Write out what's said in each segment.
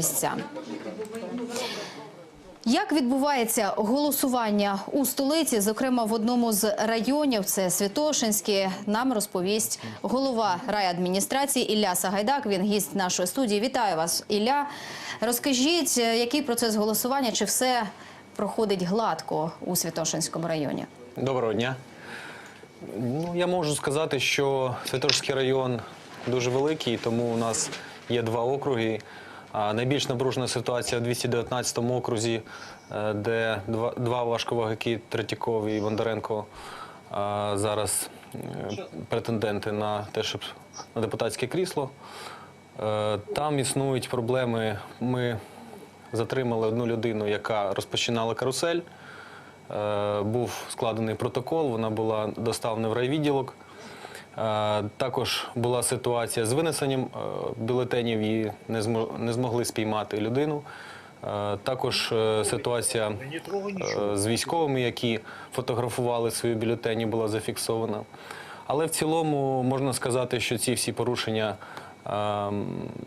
місця. Як відбувається голосування у столиці, зокрема в одному з районів, це Святошинське, нам розповість голова райадміністрації Ілля Сагайдак. Він гість нашої студії. Вітаю вас, Ілля. Розкажіть, е, який процес голосування, чи все проходить гладко у Святошинському районі? Доброго дня. Ну, я можу сказати, що Святошинський район дуже великий, тому у нас є два округи. А найбільш напружена ситуація в 219 окрузі, е, де два, важковагаки Третьяков і Бондаренко зараз е, претенденти на те, щоб на депутатське крісло. Е, Там існують проблеми. Ми затримали одну людину, яка розпочинала карусель. Е, Був складений протокол, вона була доставлена в райвідділок. Е, Також була ситуація з винесенням е, бюлетенів і не змогли спіймати людину. Е, Також ситуація з військовими, які фотографували свої бюлетені, була зафіксована. Але в цілому можна сказати, що ці всі порушення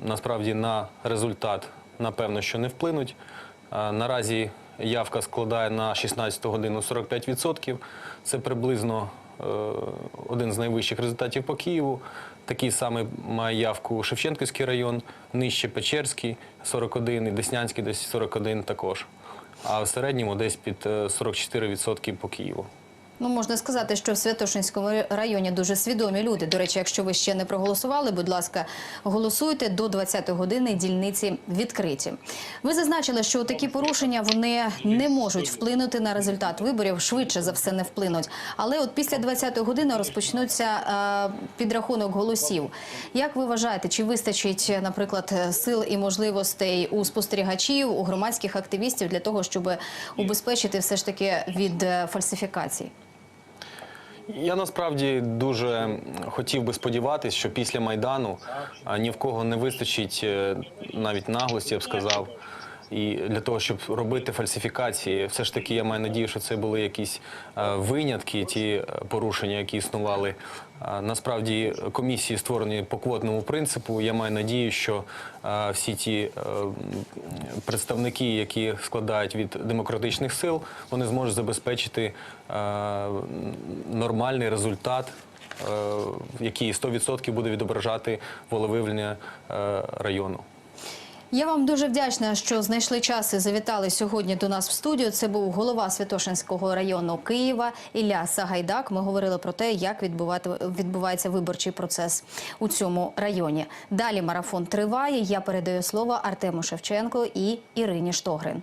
насправді на результат напевно, що не вплинуть. Наразі явка складає на 16 годину 45%. Це приблизно один з найвищих результатів по Києву. Такий самий має явку Шевченківський район, нижче Печерський 41 і Деснянський десь 41 також. А в середньому десь під е, 44% по Києву. Ну, можна сказати, що в Святошинському районі дуже свідомі люди. До речі, якщо ви ще не проголосували, будь ласка, голосуйте до 20 години. Дільниці відкриті. Ви зазначили, що такі порушення вони не можуть вплинути на результат виборів. Швидше за все не вплинуть. Але от після 20 години розпочнуться е, підрахунок голосів. Як ви вважаєте, чи вистачить, наприклад, сил і можливостей у спостерігачів, у громадських активістів для того, щоб убезпечити все ж таки від е, фальсифікацій? Я насправді дуже хотів би сподіватися, що після майдану ні в кого не вистачить е, навіть наглості, я б сказав. І для того, щоб робити фальсифікації, все ж таки я маю надію, що це були якісь е, винятки, ті е, порушення, які існували. Насправді комісії створені по квотному принципу. Я маю надію, що е, всі ті е, представники, які складають від демократичних сил, вони зможуть забезпечити е, нормальний результат, е, який 100% буде відображати волевиявлення е, району. Я вам дуже вдячна, що знайшли час і завітали сьогодні до нас в студію. Це був голова Святошинського району Києва Ілля Сагайдак. Ми говорили про те, як відбувати відбувається виборчий процес у цьому районі. Далі марафон триває. Я передаю слово Артему Шевченко і Ірині Штогрин.